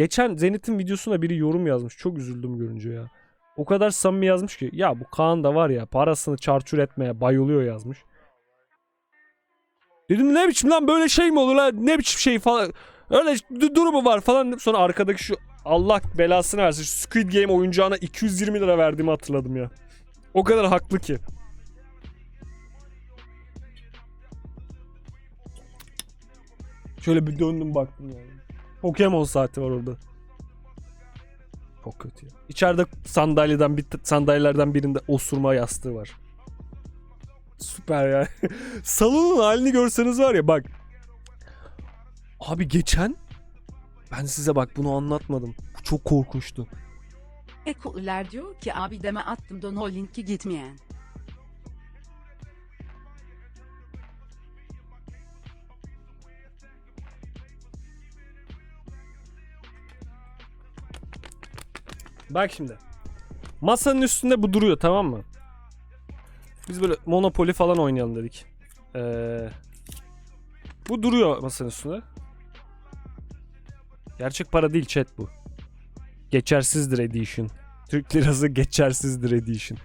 geçen Zenit'in videosuna biri yorum yazmış. Çok üzüldüm görünce ya. O kadar samimi yazmış ki. Ya bu Kaan da var ya parasını çarçur etmeye bayılıyor yazmış. Dedim ne biçim lan böyle şey mi olur lan ne biçim şey falan. Öyle durumu var falan. Sonra arkadaki şu Allah belasını versin. Şu Squid Game oyuncağına 220 lira verdiğimi hatırladım ya. O kadar haklı ki. Şöyle bir döndüm baktım yani. Pokemon saati var orada. Çok kötü ya. İçeride sandalyeden bir sandalyelerden birinde osurma yastığı var. Süper ya. Salonun halini görseniz var ya bak. Abi geçen ben size bak bunu anlatmadım. Bu çok korkunçtu. Ekoller diyor ki abi deme attım don o linki gitmeyen. Bak şimdi. Masanın üstünde bu duruyor tamam mı? Biz böyle Monopoly falan oynayalım dedik. Ee, bu duruyor masanın üstünde. Gerçek para değil chat bu. Geçersizdir edition. Türk lirası geçersizdir edition.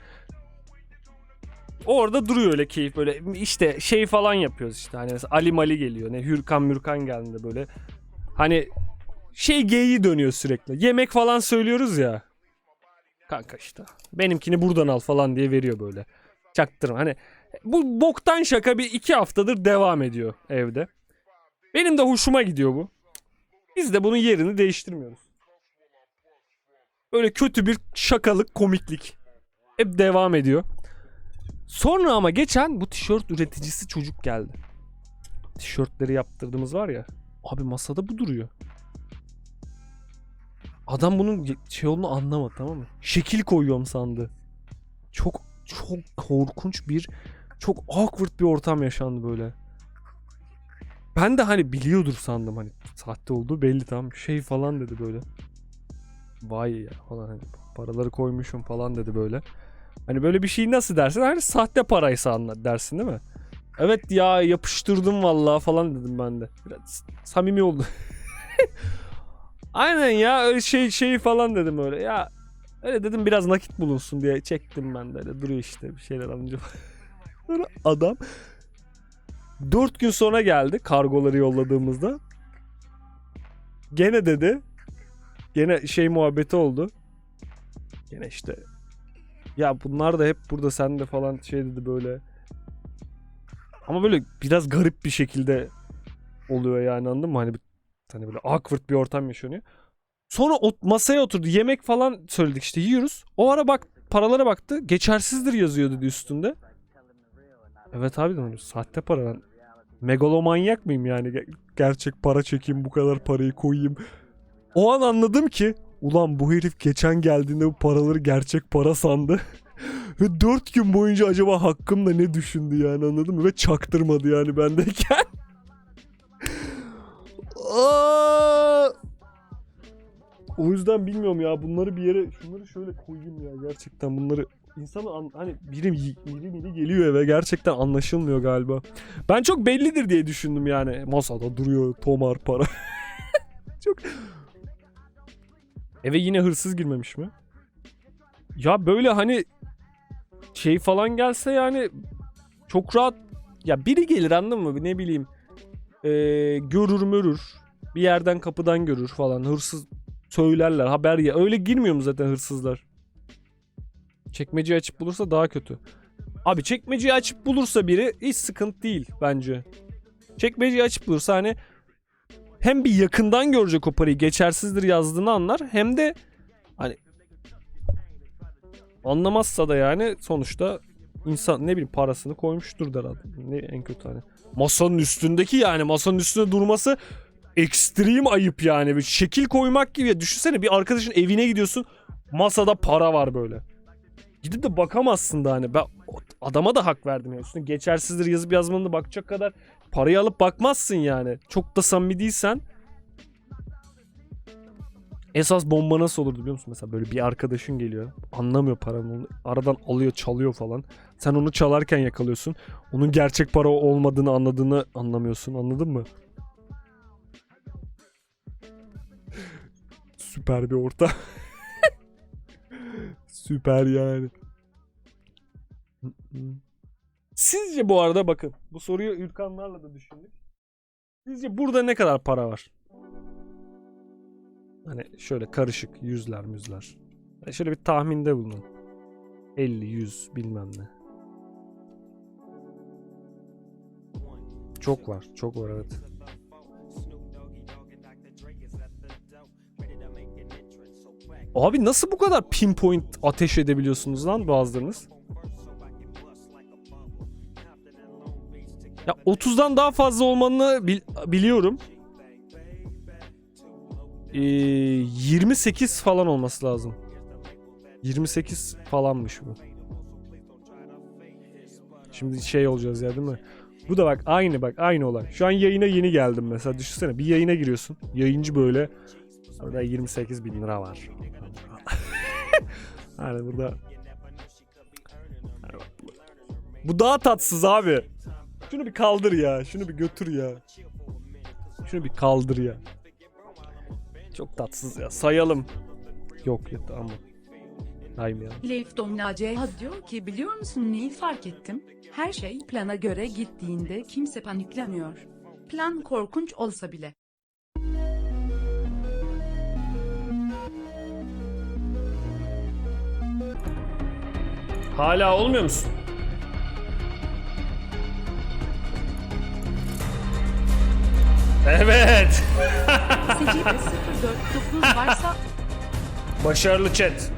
Orada duruyor öyle keyif böyle işte şey falan yapıyoruz işte hani mesela Ali Mali geliyor ne Hürkan Mürkan geldiğinde böyle hani şey geyiği dönüyor sürekli. Yemek falan söylüyoruz ya. Kanka işte. Benimkini buradan al falan diye veriyor böyle. Çaktırma. Hani bu boktan şaka bir iki haftadır devam ediyor evde. Benim de hoşuma gidiyor bu. Biz de bunun yerini değiştirmiyoruz. Böyle kötü bir şakalık, komiklik. Hep devam ediyor. Sonra ama geçen bu tişört üreticisi çocuk geldi. Tişörtleri yaptırdığımız var ya. Abi masada bu duruyor. Adam bunun şey olduğunu anlamadı tamam mı? Şekil koyuyorum sandı. Çok çok korkunç bir çok awkward bir ortam yaşandı böyle. Ben de hani biliyordur sandım hani sahte olduğu belli tamam şey falan dedi böyle. Vay ya falan hani paraları koymuşum falan dedi böyle. Hani böyle bir şey nasıl dersin? Hani sahte paraysa anla dersin değil mi? Evet ya yapıştırdım vallahi falan dedim ben de. Biraz samimi oldu. Aynen ya öyle şey şey falan dedim öyle. Ya öyle dedim biraz nakit bulunsun diye çektim ben de. Öyle duruyor işte bir şeyler alınca. Sonra adam 4 gün sonra geldi kargoları yolladığımızda. Gene dedi. Gene şey muhabbeti oldu. Gene işte ya bunlar da hep burada sende falan şey dedi böyle. Ama böyle biraz garip bir şekilde oluyor yani anladın mı? Hani Hani böyle awkward bir ortam yaşanıyor. Sonra o masaya oturdu. Yemek falan söyledik işte yiyoruz. O ara bak paralara baktı. Geçersizdir yazıyor dedi üstünde. Evet abi dedim sahte para ben. Megalomanyak mıyım yani? Ge- Gerçek para çekeyim bu kadar parayı koyayım. O an anladım ki ulan bu herif geçen geldiğinde bu paraları gerçek para sandı. Ve 4 gün boyunca acaba hakkımda ne düşündü yani anladın mı? Ve çaktırmadı yani bendeyken. O yüzden bilmiyorum ya bunları bir yere şunları şöyle koyayım ya gerçekten bunları insanı an- hani biri biri biri geliyor eve gerçekten anlaşılmıyor galiba. Ben çok bellidir diye düşündüm yani. Masada duruyor tomar para. çok Eve yine hırsız girmemiş mi? Ya böyle hani şey falan gelse yani çok rahat ya biri gelir anladın mı? Ne bileyim ee, görür mörür bir yerden kapıdan görür falan. Hırsız söylerler haber ya öyle girmiyor mu zaten hırsızlar? Çekmeceyi açıp bulursa daha kötü. Abi çekmeceyi açıp bulursa biri hiç sıkıntı değil bence. Çekmeceyi açıp bulursa hani hem bir yakından görecek o parayı geçersizdir yazdığını anlar hem de hani anlamazsa da yani sonuçta insan ne bileyim parasını koymuştur der adam. Ne en kötü hani. Masanın üstündeki yani masanın üstünde durması ekstrem ayıp yani. Bir şekil koymak gibi. Ya Düşünsene bir arkadaşın evine gidiyorsun. Masada para var böyle. Gidip de bakamazsın da hani. Ben adama da hak verdim ya. Üstüne geçersizdir yazıp yazmanı da bakacak kadar parayı alıp bakmazsın yani. Çok da samimi değilsen. Esas bomba nasıl olurdu biliyor musun? Mesela böyle bir arkadaşın geliyor. Anlamıyor paranın. Aradan alıyor çalıyor falan. Sen onu çalarken yakalıyorsun. Onun gerçek para olmadığını anladığını anlamıyorsun. Anladın mı? Süper bir orta. Süper yani. Sizce bu arada bakın bu soruyu Ürkanlarla da düşündük. Sizce burada ne kadar para var? Hani şöyle karışık yüzler müzler. Hani şöyle bir tahminde bulunun. 50, 100 bilmem ne. Çok var, çok var evet. Abi nasıl bu kadar pinpoint ateş edebiliyorsunuz lan bazılarınız? Ya 30'dan daha fazla olmanı bil- biliyorum. Ee, 28 falan olması lazım. 28 falanmış bu. Şimdi şey olacağız ya değil mi? Bu da bak aynı bak aynı olay. Şu an yayına yeni geldim mesela düşünsene bir yayına giriyorsun. Yayıncı böyle Orada 28 bin lira var. yani burada bu daha tatsız abi. Şunu bir kaldır ya. Şunu bir götür ya. Şunu bir kaldır ya. Çok tatsız ya. Sayalım. Yok ya tamam. Saymayalım. Leif Domnace diyor ki biliyor musun neyi fark ettim? Her şey plana göre gittiğinde kimse paniklemiyor. Plan korkunç olsa bile. Hala olmuyor musun? Evet. Secde 049 varsa Başarılı chat.